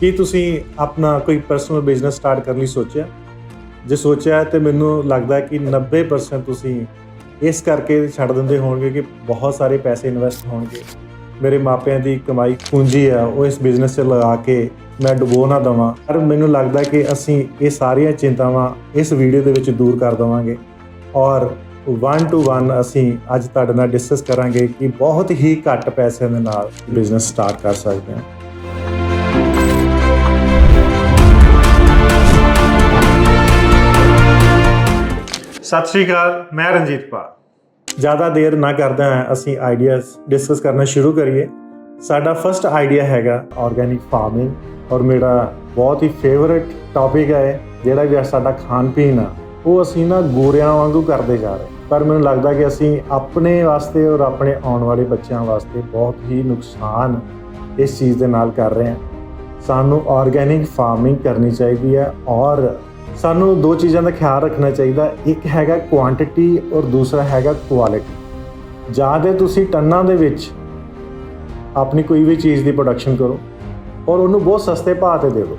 ਕੀ ਤੁਸੀਂ ਆਪਣਾ ਕੋਈ ਪਰਸਨਲ ਬਿਜ਼ਨਸ ਸਟਾਰਟ ਕਰਨ ਲਈ ਸੋਚਿਆ? ਜੇ ਸੋਚਿਆ ਹੈ ਤੇ ਮੈਨੂੰ ਲੱਗਦਾ ਕਿ 90% ਤੁਸੀਂ ਇਸ ਕਰਕੇ ਛੱਡ ਦਿੰਦੇ ਹੋਣਗੇ ਕਿ ਬਹੁਤ ਸਾਰੇ ਪੈਸੇ ਇਨਵੈਸਟ ਹੋਣਗੇ। ਮੇਰੇ ਮਾਪਿਆਂ ਦੀ ਕਮਾਈ ਪੂੰਜੀ ਆ, ਉਹ ਇਸ ਬਿਜ਼ਨਸ 'ਚ ਲਗਾ ਕੇ ਮੈਂ ਡੁਬੋ ਨਾ ਦਵਾਂ। ਪਰ ਮੈਨੂੰ ਲੱਗਦਾ ਕਿ ਅਸੀਂ ਇਹ ਸਾਰੀਆਂ ਚਿੰਤਾਵਾਂ ਇਸ ਵੀਡੀਓ ਦੇ ਵਿੱਚ ਦੂਰ ਕਰ ਦਵਾਂਗੇ। ਔਰ 1 ਟੂ 1 ਅਸੀਂ ਅੱਜ ਤੁਹਾਡੇ ਨਾਲ ਡਿਸਕਸ ਕਰਾਂਗੇ ਕਿ ਬਹੁਤ ਹੀ ਘੱਟ ਪੈਸਿਆਂ ਦੇ ਨਾਲ ਬਿਜ਼ਨਸ ਸਟਾਰਟ ਕਰ ਸਕਦੇ ਹਾਂ। ਸਤਿ ਸ਼੍ਰੀ ਅਕਾਲ, ਮੈਂ ਰਣਜੀਤ ਪਾਲ। ਜ਼ਿਆਦਾ ਦੇਰ ਨਾ ਕਰਦਾ ਅਸੀਂ ਆਈਡੀਆਜ਼ ਡਿਸਕਸ ਕਰਨਾ ਸ਼ੁਰੂ ਕਰੀਏ। ਸਾਡਾ ਫਰਸਟ ਆਈਡੀਆ ਹੈਗਾ ਆਰਗੇਨਿਕ ਫਾਰਮਿੰਗ ਔਰ ਮੇਰਾ ਬਹੁਤ ਹੀ ਫੇਵਰਿਟ ਟੌਪਿਕ ਹੈ ਜਿਹੜਾ ਵੀ ਸਾਡਾ ਖਾਣ ਪੀਣ ਆ, ਉਹ ਅਸੀਂ ਨਾ ਗੋਰਿਆਂ ਵਾਂਗੂ ਕਰਦੇ ਜਾ ਰਹੇ। ਪਰ ਮੈਨੂੰ ਲੱਗਦਾ ਕਿ ਅਸੀਂ ਆਪਣੇ ਵਾਸਤੇ ਔਰ ਆਪਣੇ ਆਉਣ ਵਾਲੇ ਬੱਚਿਆਂ ਵਾਸਤੇ ਬਹੁਤ ਹੀ ਨੁਕਸਾਨ ਇਸ ਚੀਜ਼ ਦੇ ਨਾਲ ਕਰ ਰਹੇ ਹਾਂ। ਸਾਨੂੰ ਆਰਗੇਨਿਕ ਫਾਰਮਿੰਗ ਕਰਨੀ ਚਾਹੀਦੀ ਹੈ ਔਰ ਸਾਨੂੰ ਦੋ ਚੀਜ਼ਾਂ ਦਾ ਖਿਆਲ ਰੱਖਣਾ ਚਾਹੀਦਾ। ਇੱਕ ਹੈਗਾ ਕੁਆਂਟੀਟੀ ਔਰ ਦੂਸਰਾ ਹੈਗਾ ਕੁਆਲਿਟੀ ਜ਼ਿਆਦਾ ਤੁਸੀਂ ਟੰਨਾਂ ਦੇ ਵਿੱਚ ਆਪਣੀ ਕੋਈ ਵੀ ਚੀਜ਼ ਦੀ ਪ੍ਰੋਡਕਸ਼ਨ ਕਰੋ ਔਰ ਉਹਨੂੰ ਬਹੁਤ ਸਸਤੇ ਭਾਅ ਤੇ ਦੇ ਦਿਓ।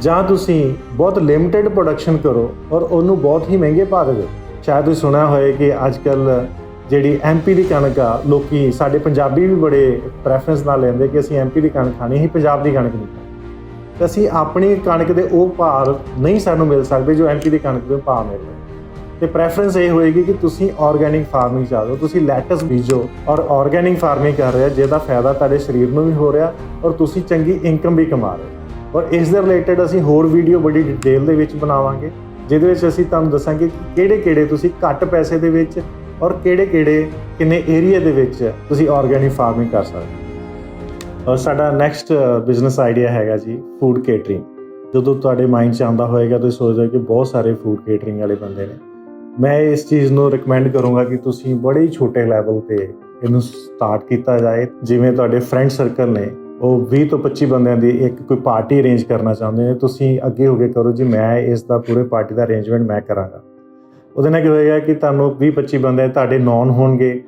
ਜਾਂ ਤੁਸੀਂ ਬਹੁਤ ਲਿਮਿਟਿਡ ਪ੍ਰੋਡਕਸ਼ਨ ਕਰੋ ਔਰ ਉਹਨੂੰ ਬਹੁਤ ਹੀ ਮਹਿੰਗੇ ਭਾਅ ਤੇ ਦਿਓ। ਸ਼ਾਇਦ ਤੁਸੀਂ ਸੁਣਿਆ ਹੋਵੇ ਕਿ ਅੱਜ ਕੱਲ ਜਿਹੜੀ ਐਮਪੀ ਦੀ ਕਣਕ ਆ, ਲੋਕੀ ਸਾਡੇ ਪੰਜਾਬੀ ਵੀ ਬੜੇ ਪ੍ਰੈਫਰੈਂਸ ਨਾਲ ਲੈਂਦੇ ਕਿ ਅਸੀਂ ਐਮਪੀ ਦੀ ਕਣਕ ਖਾਣੀ ਹੀ ਪੰਜਾਬ ਦੀ ਕਣਕ ਨਹੀਂ ਤੇ ਅਸੀਂ ਆਪਣੀ ਕਣਕ ਦੇ ਉਹ ਭਾਅ ਨਹੀਂ ਸਾਨੂੰ ਮਿਲ ਸਕਦੇ ਜੋ ਐਮਪੀ ਦੀ ਕਣਕ ਦੇ ਭਾਅ ਮਿਲ ਰਹੇ। ਤੇ ਪ੍ਰੈਫਰੈਂਸ ਇਹ ਹੋਏਗੀ ਕਿ ਤੁਸੀਂ ਆਰਗੇਨਿਕ ਫਾਰਮਿੰਗ ਚਾਹੋ ਤੁਸੀਂ ਲੈਟਸ ਬੀਜੋ ਔਰ ਆਰਗੇਨਿਕ ਫਾਰਮਿੰਗ ਕਰ ਰਿਹਾ ਜਿਹਦਾ ਫਾਇਦਾ ਤੁਹਾਡੇ ਸਰੀਰ ਨੂੰ ਵੀ ਹੋ ਰਿਹਾ ਔਰ ਤੁਸੀਂ ਚੰਗੀ ਇਨਕਮ ਵੀ ਕਮਾ ਰਹੇ ਹੋ। ਔਰ ਇਸ ਦੇ ਰਿਲੇਟਡ ਅਸੀਂ ਹੋਰ ਵੀਡੀਓ ਬੜੀ ਡਿਟੇਲ ਦੇ ਵਿੱਚ ਬਣਾਵਾਂਗੇ, ਜਿਹਦੇ ਵਿੱਚ ਅਸੀਂ ਤੁਹਾਨੂੰ ਦੱਸਾਂਗੇ ਕਿ ਕਿਹੜੇ-ਕਿਹੜੇ ਤੁਸੀਂ ਘੱਟ ਪੈਸੇ ਦੇ ਵਿੱਚ ਔਰ ਕਿਹੜੇ-ਕਿਹੜੇ ਕਿੰਨੇ ਏਰੀਆ ਦੇ ਵਿੱਚ ਤੁਸੀਂ ਆਰਗੇਨਿਕ ਫਾਰਮਿੰਗ ਕਰ ਸਕਦੇ ਹੋ। ਔਰ ਸਾਡਾ ਨੈਕਸਟ ਬਿਜ਼ਨਸ ਆਈਡੀਆ ਹੈਗਾ ਜੀ ਫੂਡ ਕੇਟਰਿੰਗ ਜਦੋਂ ਤੁਹਾਡੇ ਮਾਈਂਡ 'ਚ ਆਉਂਦਾ ਹੋਏਗਾ, ਤੁਸੀਂ ਸੋਚਦੇ ਹੋ ਕਿ ਬਹੁਤ ਸਾਰੇ ਫੂਡ ਕੇਟਰਿੰਗ ਵਾਲੇ ਬੰਦੇ ਨੇ। ਮੈਂ ਇਸ ਚੀਜ਼ ਨੂੰ ਰეკਮੈਂਡ ਕਰੂੰਗਾ ਕਿ ਤੁਸੀਂ ਬੜੇ ਹੀ ਛੋਟੇ ਲੈਵਲ ਤੇ ਇਹਨੂੰ ਸਟਾਰਟ ਕੀਤਾ ਜਾਏ। ਜਿਵੇਂ ਤੁਹਾਡੇ ਫਰੈਂਡ ਸਰਕਲ ਨੇ, ਉਹ 20 ਤੋਂ 25 ਬੰਦਿਆਂ ਦੀ ਇੱਕ ਕੋਈ ਪਾਰਟੀ ਅਰੇਂਜ ਕਰਨਾ ਚਾਹੁੰਦੇ ਨੇ, ਤੁਸੀਂ ਅੱਗੇ ਹੋ ਕੇ ਕਰੋ, ਜੀ ਮੈਂ ਇਸ ਦਾ ਪੂਰੇ ਪਾਰਟੀ ਦਾ ਅਰੇਂਜਮੈਂਟ ਮੈਂ ਕਰਾਂਗਾ। ਉਹਦੇ ਨਾਲ ਕੀ ਹੋਏਗਾ ਕਿ ਤੁਹਾਨੂੰ 20 25 ਬੰਦੇ ਤੁਹਾਡੇ ਨੌਨ ਹੋਣਗੇ।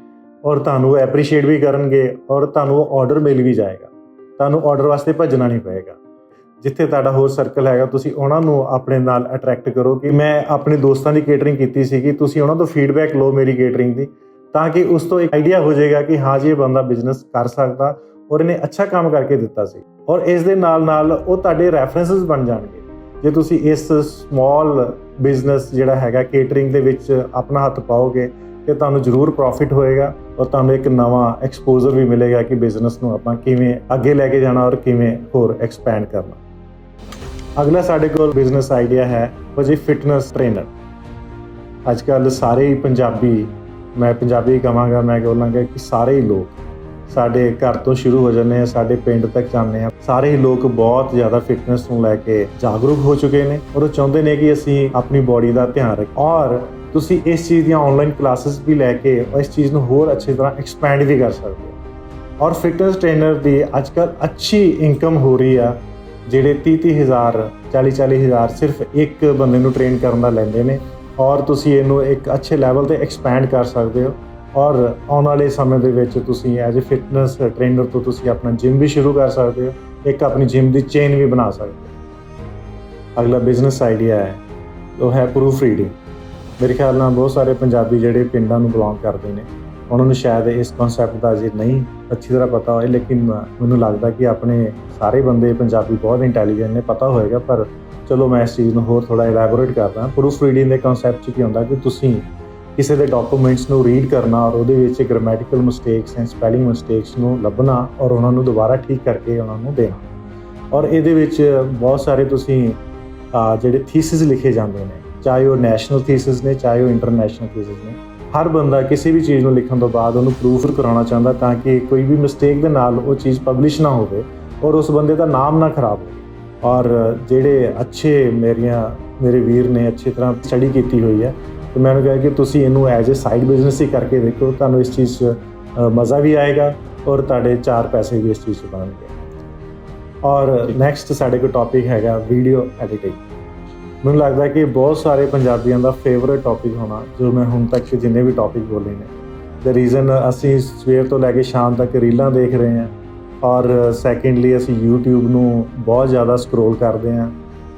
ਔਰ ਤੁਹਾਨੂੰ ਐਪਰੀਸ਼ੀਏਟ ਵੀ ਕਰਨਗੇ ਔਰ ਤੁਹਾਨੂੰ ਉਹ ਆਰਡਰ ਮਿਲ ਵੀ ਜਾਏਗਾ। ਤੁਹਾਨੂੰ ਆਰਡਰ ਵਾਸਤੇ ਭੱਜਣਾ ਨਹੀਂ ਪਏਗਾ। ਜਿੱਥੇ ਤੁਹਾਡਾ ਹੋਰ ਸਰਕਲ ਹੈਗਾ, ਤੁਸੀਂ ਉਹਨਾਂ ਨੂੰ ਆਪਣੇ ਨਾਲ ਅਟਰੈਕਟ ਕਰੋ ਕਿ ਮੈਂ ਆਪਣੇ ਦੋਸਤਾਂ ਦੀ ਕੇਟਰਿੰਗ ਕੀਤੀ ਸੀਗੀ, ਤੁਸੀਂ ਉਹਨਾਂ ਤੋਂ ਫੀਡਬੈਕ ਲਓ ਮੇਰੀ ਕੇਟਰਿੰਗ ਦੀ, ਤਾਂ ਕਿ ਉਸ ਤੋਂ ਇੱਕ ਆਈਡੀਆ ਹੋ ਜਾਏਗਾ ਕਿ ਹਾਂ ਜੀ, ਇਹ ਬੰਦਾ ਬਿਜ਼ਨਸ ਕਰ ਸਕਦਾ ਔਰ ਇਹਨੇ ਅੱਛਾ ਕੰਮ ਕਰਕੇ ਦਿੱਤਾ ਸੀ। ਔਰ ਇਸ ਦੇ ਨਾਲ ਨਾਲ ਉਹ ਤੁਹਾਡੇ ਰੈਫਰੈਂਸਸ ਬਣ ਜਾਣਗੇ। ਜੇ ਤੁਸੀਂ ਇਸ ਸਮਾਲ ਬਿਜ਼ਨਸ ਜਿਹੜਾ ਹੈਗਾ ਕੇਟਰਿੰਗ ਦੇ ਵਿੱਚ ਆਪਣਾ ਹੱਥ ਪਾਓਗੇ ਕਿ ਤੁਹਾਨੂੰ ਜ਼ਰੂਰ ਪ੍ਰੋਫਿਟ ਹੋਏਗਾ ਔਰ ਤੁਹਾਨੂੰ ਇੱਕ ਨਵਾਂ ਐਕਸਪੋਜ਼ਰ ਵੀ ਮਿਲੇਗਾ ਕਿ ਬਿਜ਼ਨਸ ਨੂੰ ਆਪਾਂ ਕਿਵੇਂ ਅੱਗੇ ਲੈ ਕੇ ਜਾਣਾ ਔਰ ਕਿਵੇਂ ਹੋਰ ਐਕਸਪੈਂਡ ਕਰਨਾ। ਅਗਲਾ ਸਾਡੇ ਕੋਲ ਬਿਜ਼ਨਸ ਆਈਡੀਆ ਹੈ, ਉਹ ਜੀ ਫਿਟਨੈਸ ਟ੍ਰੇਨਰ ਅੱਜ ਕੱਲ ਸਾਰੇ ਹੀ ਪੰਜਾਬੀ, ਮੈਂ ਪੰਜਾਬੀ ਕਹਾਂਗਾ ਮੈਂ ਕਹਾਂਗਾ ਕਿ ਸਾਰੇ ਹੀ ਲੋਕ ਸਾਡੇ ਘਰ ਤੋਂ ਸ਼ੁਰੂ ਹੋ ਜਾਂਦੇ ਆ, ਸਾਡੇ ਪਿੰਡ ਤੱਕ ਜਾਂਦੇ ਆ। ਸਾਰੇ ਹੀ ਲੋਕ ਬਹੁਤ ਜ਼ਿਆਦਾ ਫਿਟਨੈਸ ਨੂੰ ਲੈ ਕੇ ਜਾਗਰੂਕ ਹੋ ਚੁੱਕੇ ਨੇ ਔਰ ਉਹ ਚਾਹੁੰਦੇ ਨੇ ਕਿ ਅਸੀਂ ਆਪਣੀ ਬਾਡੀ ਦਾ ਧਿਆਨ ਰੱਖ ਔਰ ਤੁਸੀਂ ਇਸ ਚੀਜ਼ ਦੀਆਂ ਆਨਲਾਈਨ ਕਲਾਸਿਸ ਵੀ ਲੈ ਕੇ ਇਸ ਚੀਜ਼ ਨੂੰ ਹੋਰ ਅੱਛੀ ਤਰ੍ਹਾਂ ਐਕਸਪੈਂਡ ਵੀ ਕਰ ਸਕਦੇ ਹੋ। ਔਰ ਫਿਟਨੈਸ ਟ੍ਰੇਨਰ ਦੀ ਅੱਜਕੱਲ ਅੱਛੀ ਇਨਕਮ ਹੋ ਰਹੀ ਆ, ਜਿਹੜੇ 30 ਹਜ਼ਾਰ 40 40 ਹਜ਼ਾਰ ਸਿਰਫ ਇੱਕ ਬੰਦੇ ਨੂੰ ਟ੍ਰੇਨ ਕਰਨ ਦਾ ਲੈਂਦੇ ਨੇ। ਔਰ ਤੁਸੀਂ ਇਹਨੂੰ ਇੱਕ ਅੱਛੇ ਲੈਵਲ ਤੇ ਐਕਸਪੈਂਡ ਕਰ ਸਕਦੇ ਹੋ। ਔਰ ਆਉਣ ਵਾਲੇ ਸਮੇਂ ਦੇ ਵਿੱਚ ਤੁਸੀਂ ਐਜ਼ ਅ ਫਿਟਨੈਸ ਟ੍ਰੇਨਰ ਤੋਂ ਤੁਸੀਂ ਆਪਣਾ ਜਿਮ ਵੀ ਸ਼ੁਰੂ ਕਰ ਸਕਦੇ ਹੋ, ਇੱਕ ਆਪਣੀ ਜਿਮ ਦੀ ਚੇਨ ਵੀ ਬਣਾ ਸਕਦੇ ਹੋ। ਅਗਲਾ ਬਿਜ਼ਨਸ ਆਈਡੀਆ ਹੈ, ਉਹ ਹੈ ਪ੍ਰੂਫ ਰੀਡਿੰਗ ਮੇਰੇ ਖਿਆਲ ਨਾਲ ਬਹੁਤ ਸਾਰੇ ਪੰਜਾਬੀ ਜਿਹੜੇ ਪਿੰਡਾਂ ਨੂੰ ਬਿਲੋਂਗ ਕਰਦੇ ਨੇ, ਉਹਨਾਂ ਨੂੰ ਸ਼ਾਇਦ ਇਸ ਕਨਸੈਪਟ ਦਾ ਅਜੇ ਨਹੀਂ ਅੱਛੀ ਤਰ੍ਹਾਂ ਪਤਾ ਹੋਏ, ਲੇਕਿਨ ਮੈਨੂੰ ਲੱਗਦਾ ਕਿ ਆਪਣੇ ਸਾਰੇ ਬੰਦੇ ਪੰਜਾਬੀ ਬਹੁਤ ਇੰਟੈਲੀਜੈਂਟ ਨੇ, ਪਤਾ ਹੋਏਗਾ, ਪਰ ਚਲੋ ਮੈਂ ਇਸ ਚੀਜ਼ ਨੂੰ ਹੋਰ ਥੋੜਾ ਇਲੈਬੋਰੇਟ ਕਰਦਾ। ਪ੍ਰੂਫ ਰੀਡਿੰਗ ਦੇ ਕਨਸੈਪਟ 'ਚ ਕੀ ਹੁੰਦਾ ਕਿ ਤੁਸੀਂ ਕਿਸੇ ਦੇ ਡਾਕੂਮੈਂਟਸ ਨੂੰ ਰੀਡ ਕਰਨਾ ਔਰ ਉਹਦੇ ਵਿੱਚ grammatical mistakes and spelling mistakes ਨੂੰ ਲੱਭਣਾ ਔਰ ਉਹਨਾਂ ਨੂੰ ਦੁਬਾਰਾ ਠੀਕ ਕਰਕੇ ਉਹਨਾਂ ਨੂੰ ਦੇਣਾ। ਔਰ ਇਹਦੇ ਵਿੱਚ ਬਹੁਤ ਸਾਰੇ ਤੁਸੀਂ ਜਿਹੜੇ ਥੀਸਿਸ ਲਿਖੇ ਜਾਂਦੇ ਨੇ, ਚਾਹੇ ਉਹ ਨੈਸ਼ਨਲ ਥੀਸਿਸ ਨੇ, ਚਾਹੇ ਉਹ ਇੰਟਰਨੈਸ਼ਨਲ ਥੀਸਿਸ ਨੇ, ਹਰ ਬੰਦਾ ਕਿਸੇ ਵੀ ਚੀਜ਼ ਨੂੰ ਲਿਖਣ ਤੋਂ ਬਾਅਦ ਉਹਨੂੰ ਪ੍ਰੂਫ ਕਰਾਉਣਾ ਚਾਹੁੰਦਾ ਤਾਂ ਕਿ ਕੋਈ ਵੀ ਮਿਸਟੇਕ ਦੇ ਨਾਲ ਉਹ ਚੀਜ਼ ਪਬਲਿਸ਼ ਨਾ ਹੋਵੇ ਔਰ ਉਸ ਬੰਦੇ ਦਾ ਨਾਮ ਨਾ ਖਰਾਬ ਹੋਵੇ। ਔਰ ਜਿਹੜੇ ਅੱਛੇ ਮੇਰੀਆਂ, ਮੇਰੇ ਵੀਰ ਨੇ ਅੱਛੀ ਤਰ੍ਹਾਂ ਸਟੱਡੀ ਕੀਤੀ ਹੋਈ ਹੈ ਤੇ ਮੈਨੂੰ ਕਿਹਾ ਕਿ ਤੁਸੀਂ ਇਹਨੂੰ ਐਜ਼ ਅ ਸਾਈਡ ਬਿਜ਼ਨਸ ਹੀ ਕਰਕੇ ਦੇਖੋ ਤੁਹਾਨੂੰ ਇਸ ਚੀਜ਼ 'ਚ ਮਜ਼ਾ ਵੀ ਆਏਗਾ ਔਰ ਤੁਹਾਡੇ ਚਾਰ ਪੈਸੇ ਵੀ ਇਸ ਚੀਜ਼ 'ਚ ਬਣਨਗੇ। ਔਰ ਨੈਕਸਟ ਸਾਡੇ ਕੋਲ ਟੌਪਿਕ ਹੈਗਾ ਵੀਡੀਓ ਐਡੀਟਿੰਗ ਮੈਨੂੰ ਲੱਗਦਾ ਕਿ ਬਹੁਤ ਸਾਰੇ ਪੰਜਾਬੀਆਂ ਦਾ ਫੇਵਰਿਟ ਟੌਪਿਕ ਹੋਣਾ ਜੋ ਮੈਂ ਹੁਣ ਤੱਕ ਜਿੰਨੇ ਵੀ ਟੌਪਿਕ ਬੋਲੇ ਨੇ। ਦ ਰੀਜ਼ਨ ਅਸੀਂ ਸਵੇਰ ਤੋਂ ਲੈ ਕੇ ਸ਼ਾਮ ਤੱਕ ਰੀਲਾਂ ਦੇਖ ਰਹੇ ਹਾਂ ਔਰ ਸੈਕੰਡਲੀ ਅਸੀਂ YouTube ਨੂੰ ਬਹੁਤ ਜ਼ਿਆਦਾ ਸਕਰੋਲ ਕਰਦੇ ਹਾਂ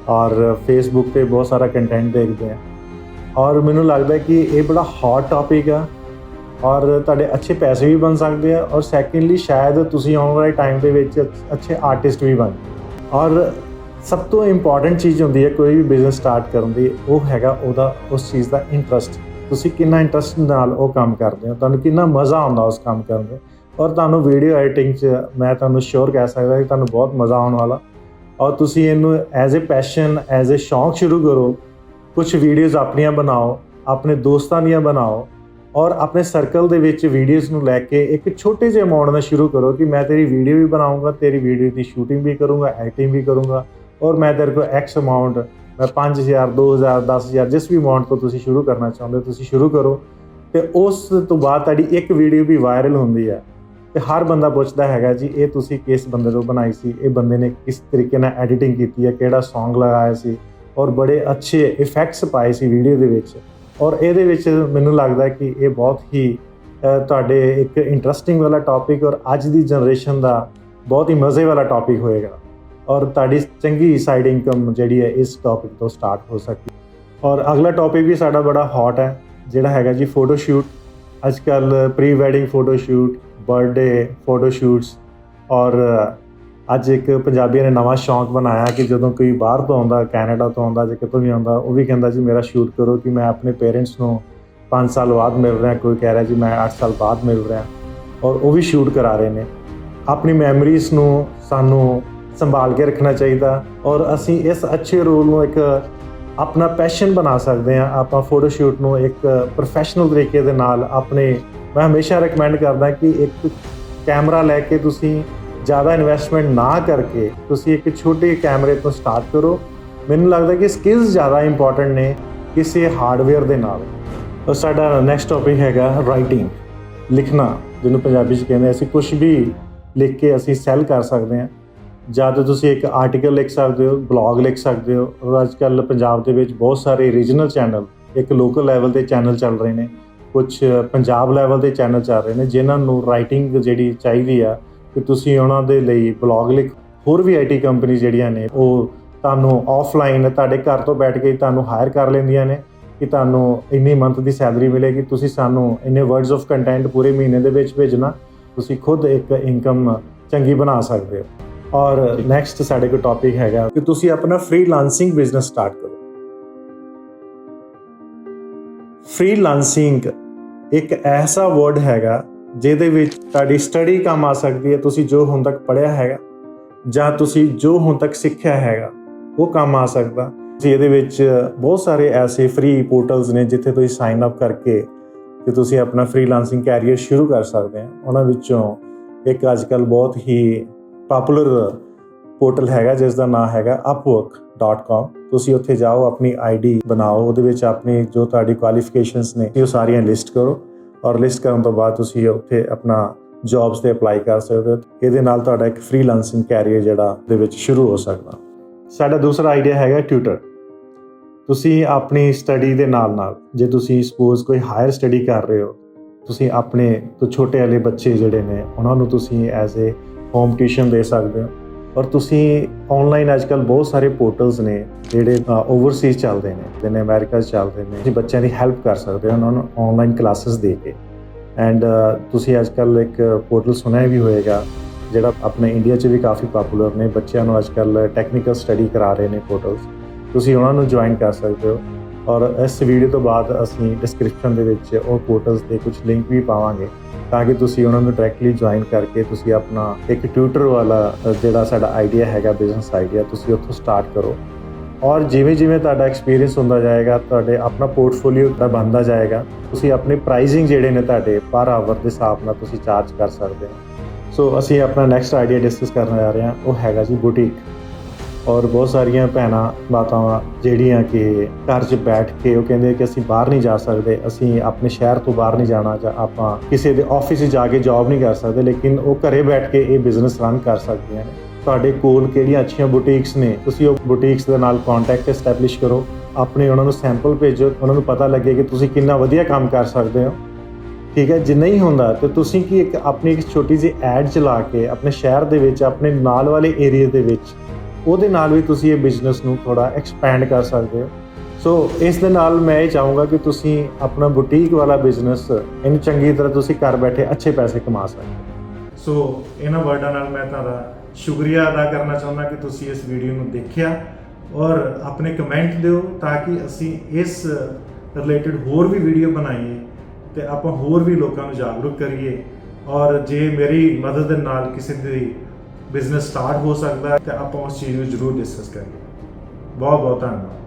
ਔਰ Facebook ਤੇ ਬਹੁਤ ਸਾਰਾ ਕੰਟੈਂਟ ਦੇਖਦੇ ਹਾਂ। ਔਰ ਮੈਨੂੰ ਲੱਗਦਾ ਕਿ ਇਹ ਬੜਾ ਹੌਟ ਟਾਪਿਕ ਆ ਔਰ ਤੁਹਾਡੇ ਅੱਛੇ ਪੈਸੇ ਵੀ ਬਣ ਸਕਦੇ ਆ ਔਰ ਸੈਕੰਡਲੀ ਸ਼ਾਇਦ ਤੁਸੀਂ ਆਉਣ ਵਾਲੇ ਟਾਈਮ ਦੇ ਵਿੱਚ ਅੱਛੇ ਆਰਟਿਸਟ ਵੀ ਬਣ ਔਰ ਸਭ ਤੋਂ ਇੰਪੋਰਟੈਂਟ ਚੀਜ਼ ਹੁੰਦੀ ਹੈ ਕੋਈ ਵੀ ਬਿਜ਼ਨਸ ਸਟਾਰਟ ਕਰਨ ਦੀ, ਉਹ ਹੈਗਾ ਉਹਦਾ, ਉਸ ਚੀਜ਼ ਦਾ ਇੰਟਰਸਟ ਤੁਸੀਂ ਕਿੰਨਾ ਇੰਟਰਸਟ ਨਾਲ ਉਹ ਕੰਮ ਕਰਦੇ ਹੋ, ਤੁਹਾਨੂੰ ਕਿੰਨਾ ਮਜ਼ਾ ਆਉਂਦਾ ਉਸ ਕੰਮ ਕਰਨ ਦੇ। ਔਰ ਤੁਹਾਨੂੰ ਵੀਡੀਓ ਐਡੀਟਿੰਗ 'ਚ ਮੈਂ ਤੁਹਾਨੂੰ ਸ਼ੋਰ ਕਹਿ ਸਕਦਾ ਕਿ ਤੁਹਾਨੂੰ ਬਹੁਤ ਮਜ਼ਾ ਆਉਣ ਵਾਲਾ। ਔਰ ਤੁਸੀਂ ਇਹਨੂੰ as a passion as a ਸ਼ੌਂਕ ਸ਼ੁਰੂ ਕਰੋ। ਕੁਝ ਵੀਡੀਓਜ਼ ਆਪਣੀਆਂ ਬਣਾਓ, ਆਪਣੇ ਦੋਸਤਾਂ ਦੀਆਂ ਬਣਾਓ ਔਰ ਆਪਣੇ ਸਰਕਲ ਦੇ ਵਿੱਚ ਵੀਡੀਓਜ਼ ਨੂੰ ਲੈ ਕੇ ਇੱਕ ਛੋਟੇ ਜਿਹੇ ਅਮਾਉਂਟ ਨਾਲ ਸ਼ੁਰੂ ਕਰੋ ਕਿ ਮੈਂ ਤੇਰੀ ਵੀਡੀਓ ਵੀ ਬਣਾਉਂਗਾ, ਤੇਰੀ ਵੀਡੀਓ ਦੀ ਸ਼ੂਟਿੰਗ ਵੀ ਕਰੂੰਗਾ ਐਡੀਟਿੰਗ ਵੀ ਕਰੂੰਗਾ ਔਰ ਮੈਂ ਤੇਰੇ ਕੋਲ ਐਕਸ ਅਮਾਉਂਟ ਮੈਂ 5000 2000 10000 ਜਿਸ ਵੀ ਅਮਾਉਂਟ ਤੋਂ ਤੁਸੀਂ ਸ਼ੁਰੂ ਕਰਨਾ ਚਾਹੁੰਦੇ ਹੋ, ਤੁਸੀਂ ਸ਼ੁਰੂ ਕਰੋ ਤੇ ਉਸ ਤੋਂ ਬਾਅਦ ਤੁਹਾਡੀ ਇੱਕ ਵੀਡੀਓ ਵੀ ਵਾਇਰਲ ਹੁੰਦੀ ਹੈ ਤੇ ਹਰ ਬੰਦਾ ਪੁੱਛਦਾ ਹੈਗਾ ਜੀ, ਇਹ ਤੁਸੀਂ ਕਿਸ ਬੰਦੇ ਤੋਂ ਬਣਾਈ ਸੀ, ਇਹ ਬੰਦੇ ਨੇ ਕਿਸ ਤਰੀਕੇ ਨਾਲ ਐਡੀਟਿੰਗ ਕੀਤੀ ਹੈ, ਕਿਹੜਾ Song ਲਗਾਇਆ ਸੀ ਔਰ ਬੜੇ ਅੱਛੇ ਇਫੈਕਟਸ ਪਾਏ ਸੀ ਵੀਡੀਓ ਦੇ ਵਿੱਚ। ਔਰ ਇਹਦੇ ਵਿੱਚ ਮੈਨੂੰ ਲੱਗਦਾ ਕਿ ਇਹ ਬਹੁਤ ਹੀ ਤੁਹਾਡੇ ਇੱਕ ਇੰਟਰਸਟਿੰਗ ਵਾਲਾ ਟੌਪਿਕ ਔਰ ਅੱਜ ਦੀ ਜਨਰੇਸ਼ਨ ਦਾ ਬਹੁਤ ਹੀ ਮਜ਼ੇ ਵਾਲਾ ਟੌਪਿਕ ਹੋਏਗਾ। ਔਰ ਤੁਹਾਡੀ ਚੰਗੀ ਸਾਈਡ ਇਨਕਮ ਜਿਹੜੀ ਹੈ ਇਸ ਟੌਪਿਕ ਤੋਂ ਸਟਾਰਟ ਹੋ ਸਕਦੀ ਔਰ ਅਗਲਾ ਟੌਪਿਕ ਵੀ ਸਾਡਾ ਬੜਾ ਹੌਟ ਹੈ, ਜਿਹੜਾ ਹੈਗਾ ਜੀ ਫੋਟੋ ਸ਼ੂਟ ਅੱਜ ਕੱਲ pre wedding photo shoot birthday photo shoots ਔਰ ਅੱਜ ਇੱਕ ਪੰਜਾਬੀਆਂ ਨੇ ਨਵਾਂ ਸ਼ੌਂਕ ਬਣਾਇਆ ਕਿ ਜਦੋਂ ਕੋਈ ਬਾਹਰ ਤੋਂ ਆਉਂਦਾ, ਕੈਨੇਡਾ ਤੋਂ ਆਉਂਦਾ, ਜਾਂ ਕਿਤੋਂ ਵੀ ਆਉਂਦਾ, ਉਹ ਵੀ ਕਹਿੰਦਾ, ਜੀ ਮੇਰਾ ਸ਼ੂਟ ਕਰੋ ਕਿ ਮੈਂ ਆਪਣੇ ਪੇਰੈਂਟਸ ਨੂੰ 5 ਸਾਲ ਬਾਅਦ ਮਿਲ ਰਿਹਾ। ਕੋਈ ਕਹਿ ਰਿਹਾ, ਜੀ ਮੈਂ 8 ਸਾਲ ਬਾਅਦ ਮਿਲ ਰਿਹਾ। ਔਰ ਉਹ ਵੀ ਸ਼ੂਟ ਕਰਾ ਰਹੇ ਨੇ। ਆਪਣੀ ਮੈਮਰੀਜ਼ ਨੂੰ ਸਾਨੂੰ ਸੰਭਾਲ ਕੇ ਰੱਖਣਾ ਚਾਹੀਦਾ ਔਰ ਅਸੀਂ ਇਸ ਅੱਛੇ ਰੋਲ ਨੂੰ ਇੱਕ ਆਪਣਾ ਪੈਸ਼ਨ ਬਣਾ ਸਕਦੇ ਹਾਂ। ਆਪਾਂ ਫੋਟੋ ਸ਼ੂਟ ਨੂੰ ਇੱਕ ਪ੍ਰੋਫੈਸ਼ਨਲ ਤਰੀਕੇ ਦੇ ਨਾਲ ਆਪਣੇ, ਮੈਂ ਹਮੇਸ਼ਾ ਰეკਮੈਂਡ ਕਰਦਾ ਕਿ ਇੱਕ ਕੈਮਰਾ ਲੈ ਕੇ ਤੁਸੀਂ ਜ਼ਿਆਦਾ ਇਨਵੈਸਟਮੈਂਟ ਨਾ ਕਰਕੇ ਤੁਸੀਂ ਇੱਕ ਛੋਟੇ ਕੈਮਰੇ ਤੋਂ ਸਟਾਰਟ ਕਰੋ। ਮੈਨੂੰ ਲੱਗਦਾ ਕਿ ਸਕਿੱਲਸ ਜ਼ਿਆਦਾ ਇੰਪੋਰਟੈਂਟ ਨੇ ਕਿਸੇ ਹਾਰਡਵੇਅਰ ਦੇ ਨਾਲ। ਔਰ ਸਾਡਾ ਨੈਕਸਟ ਟੌਪਿਕ ਹੈਗਾ ਰਾਈਟਿੰਗ ਲਿਖਣਾ, ਜਿਹਨੂੰ ਪੰਜਾਬੀ 'ਚ ਕਹਿੰਦੇ ਅਸੀਂ ਕੁਝ ਵੀ ਲਿਖ ਕੇ ਅਸੀਂ ਸੈਲ ਕਰ ਸਕਦੇ ਹਾਂ। ਜਾਂ ਤਾਂ ਤੁਸੀਂ ਇੱਕ ਆਰਟੀਕਲ ਲਿਖ ਸਕਦੇ ਹੋ ਬਲੌਗ ਲਿਖ ਸਕਦੇ ਹੋ। ਔਰ ਅੱਜ ਕੱਲ ਪੰਜਾਬ ਦੇ ਵਿੱਚ ਬਹੁਤ ਸਾਰੇ ਰੀਜਨਲ ਚੈਨਲ ਇੱਕ ਲੋਕਲ ਲੈਵਲ ਦੇ ਚੈਨਲ ਚੱਲ ਰਹੇ ਨੇ। ਕੁਝ ਪੰਜਾਬ ਲੈਵਲ ਦੇ ਚੈਨਲ ਚੱਲ ਰਹੇ ਨੇ, ਜਿਨ੍ਹਾਂ ਨੂੰ ਰਾਈਟਿੰਗ ਜਿਹੜੀ ਚਾਹੀਦੀ ਆ ਕਿ ਤੁਸੀਂ ਉਹਨਾਂ ਦੇ ਲਈ ਬਲੌਗ ਲਿਖ, ਹੋਰ ਵੀ ਆਈਟੀ ਕੰਪਨੀ ਜਿਹੜੀਆਂ ਨੇ, ਉਹ ਤੁਹਾਨੂੰ ਆਫਲਾਈਨ ਤੁਹਾਡੇ ਘਰ ਤੋਂ ਬੈਠ ਕੇ ਤੁਹਾਨੂੰ ਹਾਇਰ ਕਰ ਲੈਂਦੀਆਂ ਨੇ, ਕਿ ਤੁਹਾਨੂੰ ਇੰਨੀ ਮੰਥ ਦੀ ਸੈਲਰੀ ਮਿਲੇਗੀ, ਤੁਸੀਂ ਸਾਨੂੰ ਇੰਨੇ ਵਰਡਸ ਆਫ ਕੰਟੈਂਟ ਪੂਰੇ ਮਹੀਨੇ ਦੇ ਵਿੱਚ ਭੇਜਣਾ, ਤੁਸੀਂ ਖੁਦ ਇੱਕ ਇਨਕਮ ਚੰਗੀ ਬਣਾ ਸਕਦੇ ਹੋ। ਔਰ ਨੈਕਸਟ ਸਾਡੇ ਕੋਲ ਟੌਪਿਕ ਹੈਗਾ ਕਿ ਤੁਸੀਂ ਆਪਣਾ ਫ੍ਰੀਲਾਂਸਿੰਗ ਬਿਜ਼ਨਸ ਸਟਾਰਟ ਕਰੋ। ਫ੍ਰੀਲਾਂਸਿੰਗ ਇੱਕ ਐਸਾ ਵਰਡ ਹੈਗਾ ਜਿਹਦੇ ਵਿੱਚ ਤੁਹਾਡੀ ਸਟੱਡੀ ਕੰਮ ਆ ਸਕਦੀ ਹੈ, ਤੁਸੀਂ ਜੋ ਹੁਣ ਤੱਕ ਪੜ੍ਹਿਆ ਹੈਗਾ, ਜਾਂ ਤੁਸੀਂ ਜੋ ਹੁਣ ਤੱਕ ਸਿੱਖਿਆ ਹੈਗਾ, ਉਹ ਕੰਮ ਆ ਸਕਦਾ। ਜਿਹਦੇ ਵਿੱਚ ਬਹੁਤ ਸਾਰੇ ਐਸੇ ਫ੍ਰੀ ਪੋਰਟਲਸ ਨੇ ਜਿੱਥੇ ਤੁਸੀਂ ਸਾਈਨ ਅਪ ਕਰਕੇ ਤੇ ਤੁਸੀਂ ਆਪਣਾ ਫ੍ਰੀਲਾਂਸਿੰਗ ਕੈਰੀਅਰ ਸ਼ੁਰੂ ਕਰ ਸਕਦੇ ਹੋ। ਉਹਨਾਂ ਵਿੱਚੋਂ ਇੱਕ ਅੱਜਕੱਲ ਬਹੁਤ ਹੀ ਪਪੂਲਰ ਪੋਰਟਲ ਹੈਗਾ ਜਿਸ ਦਾ ਨਾਮ ਹੈਗਾ upwork.com ਤੁਸੀਂ ਉੱਥੇ ਜਾਓ, ਆਪਣੀ ਆਈਡੀ ਬਣਾਓ, ਉਹਦੇ ਵਿੱਚ ਆਪਣੀ ਜੋ ਤੁਹਾਡੀ ਕੁਆਲੀਫਿਕੇਸ਼ਨਸ ਨੇ, ਉਹ ਸਾਰੀਆਂ ਲਿਸਟ ਕਰੋ। ਔਰ ਲਿਸਟ ਕਰਨ ਤੋਂ ਬਾਅਦ ਤੁਸੀਂ ਉੱਥੇ ਆਪਣਾ ਜੌਬਸ ਤੇ ਅਪਲਾਈ ਕਰ ਸਕਦੇ ਹੋ। ਇਹਦੇ ਨਾਲ ਤੁਹਾਡਾ ਇੱਕ ਫ੍ਰੀਲਾਂਸਿੰਗ ਕੈਰੀਅਰ ਜਿਹੜਾ ਦੇ ਵਿੱਚ ਸ਼ੁਰੂ ਹੋ ਸਕਦਾ। ਸਾਡਾ ਦੂਸਰਾ ਆਈਡੀਆ ਹੈਗਾ ਟਿਊਟਰ ਤੁਸੀਂ ਆਪਣੀ ਸਟੱਡੀ ਦੇ ਨਾਲ ਨਾਲ, ਜੇ ਤੁਸੀਂ ਸਪੋਜ਼ ਕੋਈ ਹਾਇਰ ਸਟੱਡੀ ਕਰ ਰਹੇ ਹੋ, ਤੁਸੀਂ ਆਪਣੇ ਤੋਂ ਛੋਟੇ ਵਾਲੇ ਬੱਚੇ ਜਿਹੜੇ ਨੇ, ਉਹਨਾਂ ਨੂੰ ਤੁਸੀਂ ਐਜ਼ ਅ ਹੋਮ ਟਿਊਸ਼ਨ ਦੇ ਸਕਦੇ ਹੋ। ਔਰ ਤੁਸੀਂ ਆਨਲਾਈਨ ਅੱਜਕੱਲ ਬਹੁਤ ਸਾਰੇ ਪੋਰਟਲਸ ਨੇ ਜਿਹੜੇ ਓਵਰਸੀਜ਼ ਚੱਲਦੇ ਨੇ, ਜਿਵੇਂ ਅਮਰੀਕਾ 'ਚ ਚੱਲਦੇ ਨੇ, ਤੁਸੀਂ ਬੱਚਿਆਂ ਦੀ ਹੈਲਪ ਕਰ ਸਕਦੇ ਹੋ ਉਹਨਾਂ ਨੂੰ ਆਨਲਾਈਨ ਕਲਾਸਿਸ ਦੇ ਕੇ। ਐਂਡ ਤੁਸੀਂ ਅੱਜਕੱਲ ਇੱਕ ਪੋਰਟਲ ਸੁਣਿਆ ਵੀ ਹੋਏਗਾ, ਜਿਹੜਾ ਆਪਣੇ ਇੰਡੀਆ 'ਚ ਵੀ ਕਾਫੀ ਪਪੂਲਰ ਨੇ। ਬੱਚਿਆਂ ਨੂੰ ਅੱਜਕੱਲ ਟੈਕਨੀਕਲ ਸਟੱਡੀ ਕਰਾ ਰਹੇ ਨੇ ਪੋਰਟਲਸ ਤੁਸੀਂ ਉਹਨਾਂ ਨੂੰ ਜੁਆਇਨ ਕਰ ਸਕਦੇ ਹੋ। ਔਰ ਇਸ ਵੀਡੀਓ ਤੋਂ ਬਾਅਦ ਅਸੀਂ ਡਿਸਕ੍ਰਿਪਸ਼ਨ ਦੇ ਵਿੱਚ ਉਹ ਪੋਰਟਲਸ ਦੇ ਕੁਝ ਲਿੰਕ ਵੀ ਪਾਵਾਂਗੇ, ਤਾਂ ਕਿ ਤੁਸੀਂ ਉਹਨਾਂ ਨੂੰ ਡਾਇਰੈਕਟਲੀ ਜੁਆਇਨ ਕਰਕੇ ਤੁਸੀਂ ਆਪਣਾ ਇੱਕ ਟਿਊਟਰ ਵਾਲਾ ਜਿਹੜਾ ਸਾਡਾ ਆਈਡੀਆ ਹੈਗਾ ਬਿਜ਼ਨਸ ਆਈਡੀਆ ਤੁਸੀਂ ਉੱਥੋਂ ਸਟਾਰਟ ਕਰੋ। ਔਰ ਜਿਵੇਂ ਜਿਵੇਂ ਤੁਹਾਡਾ ਐਕਸਪੀਰੀਅੰਸ ਹੁੰਦਾ ਜਾਏਗਾ, ਤੁਹਾਡੇ ਆਪਣਾ ਪੋਰਟਫੋਲੀਓ ਦਾ ਬਣਦਾ ਜਾਏਗਾ, ਤੁਸੀਂ ਆਪਣੇ ਪ੍ਰਾਈਸਿੰਗ ਜਿਹੜੇ ਨੇ ਤੁਹਾਡੇ ਪਰ ਆਵਰ ਦੇ ਹਿਸਾਬ ਨਾਲ ਤੁਸੀਂ ਚਾਰਜ ਕਰ ਸਕਦੇ ਹੋ। ਸੋ ਅਸੀਂ ਆਪਣਾ ਨੈਕਸਟ ਆਈਡੀਆ ਡਿਸਕਸ ਕਰਨ ਜਾ ਰਹੇ ਹਾਂ, ਉਹ ਹੈਗਾ ਜੀ ਬੁਟੀਕ ਔਰ ਬਹੁਤ ਸਾਰੀਆਂ ਭੈਣਾਂ ਮਾਤਾਵਾਂ ਜਿਹੜੀਆਂ ਕਿ ਘਰ 'ਚ ਬੈਠ ਕੇ ਉਹ ਕਹਿੰਦੇ ਕਿ ਅਸੀਂ ਬਾਹਰ ਨਹੀਂ ਜਾ ਸਕਦੇ, ਅਸੀਂ ਆਪਣੇ ਸ਼ਹਿਰ ਤੋਂ ਬਾਹਰ ਨਹੀਂ ਜਾਣਾ ਜਾਂ ਆਪਾਂ ਕਿਸੇ ਦੇ ਆਫਿਸ 'ਚ ਜਾ ਕੇ ਜੌਬ ਨਹੀਂ ਕਰ ਸਕਦੇ, ਲੇਕਿਨ ਉਹ ਘਰੇ ਬੈਠ ਕੇ ਇਹ ਬਿਜ਼ਨਸ ਰਨ ਕਰ ਸਕਦੀਆਂ ਨੇ। ਤੁਹਾਡੇ ਕੋਲ ਕਿਹੜੀਆਂ ਅੱਛੀਆਂ ਬੁਟੀਕਸ ਨੇ, ਤੁਸੀਂ ਉਹ ਬੁਟੀਕਸ ਦੇ ਨਾਲ ਕੰਟੈਕਟ ਐਸਟੈਬਲਿਸ਼ ਕਰੋ, ਆਪਣੇ ਉਹਨਾਂ ਨੂੰ ਸੈਂਪਲ ਭੇਜੋ, ਉਹਨਾਂ ਨੂੰ ਪਤਾ ਲੱਗੇ ਕਿ ਤੁਸੀਂ ਕਿੰਨਾ ਵਧੀਆ ਕੰਮ ਕਰ ਸਕਦੇ ਹੋ। ਠੀਕ ਹੈ, ਜੇ ਨਹੀਂ ਹੁੰਦਾ ਤੇ ਤੁਸੀਂ ਕੀ ਇੱਕ ਆਪਣੀ ਇੱਕ ਛੋਟੀ ਜਿਹੀ ਐਡ ਚਲਾ ਕੇ ਆਪਣੇ ਸ਼ਹਿਰ ਦੇ ਵਿੱਚ, ਆਪਣੇ ਨਾਲ ਵਾਲੇ ਏਰੀਆ ਦੇ ਵਿੱਚ ਉਹਦੇ ਨਾਲ ਵੀ ਤੁਸੀਂ ਇਹ ਬਿਜ਼ਨਸ ਨੂੰ ਥੋੜਾ ਐਕਸਪੈਂਡ ਕਰ ਸਕਦੇ ਹੋ। ਸੋ ਇਸ ਦੇ ਨਾਲ ਮੈਂ ਇਹ ਚਾਹੂੰਗਾ ਕਿ ਤੁਸੀਂ ਆਪਣਾ ਬੁਟੀਕ ਵਾਲਾ ਬਿਜ਼ਨਸ ਇਹਨੂੰ ਚੰਗੀ ਤਰ੍ਹਾਂ ਤੁਸੀਂ ਘਰ ਬੈਠੇ ਅੱਛੇ ਪੈਸੇ ਕਮਾ ਸਕਦੇ ਹੋ। ਸੋ ਇਹਨਾਂ ਵਰਡਾਂ ਨਾਲ ਮੈਂ ਤੁਹਾਡਾ ਸ਼ੁਕਰੀਆ ਅਦਾ ਕਰਨਾ ਚਾਹੁੰਦਾ ਕਿ ਤੁਸੀਂ ਇਸ ਵੀਡੀਓ ਨੂੰ ਦੇਖਿਆ ਔਰ ਆਪਣੇ ਕਮੈਂਟ ਦਿਓ ਤਾਂ ਕਿ ਅਸੀਂ ਇਸ ਰਿਲੇਟਡ ਹੋਰ ਵੀ ਵੀਡੀਓ ਬਣਾਈਏ ਤੇ ਆਪਾਂ ਹੋਰ ਵੀ ਲੋਕਾਂ ਨੂੰ ਜਾਗਰੂਕ ਕਰੀਏ ਔਰ ਜੇ ਮੇਰੀ ਮਦਦ ਦੇ ਨਾਲ ਕਿਸੇ ਦੀ ਬਿਜ਼ਨਸ ਸਟਾਰਟ ਹੋ ਸਕਦਾ ਹੈ ਤਾਂ ਆਪਾਂ ਉਸ ਚੀਜ਼ ਨੂੰ ਜ਼ਰੂਰ ਡਿਸਕਸ ਕਰੀਏ ਬਹੁਤ ਬਹੁਤ ਧੰਨਵਾਦ।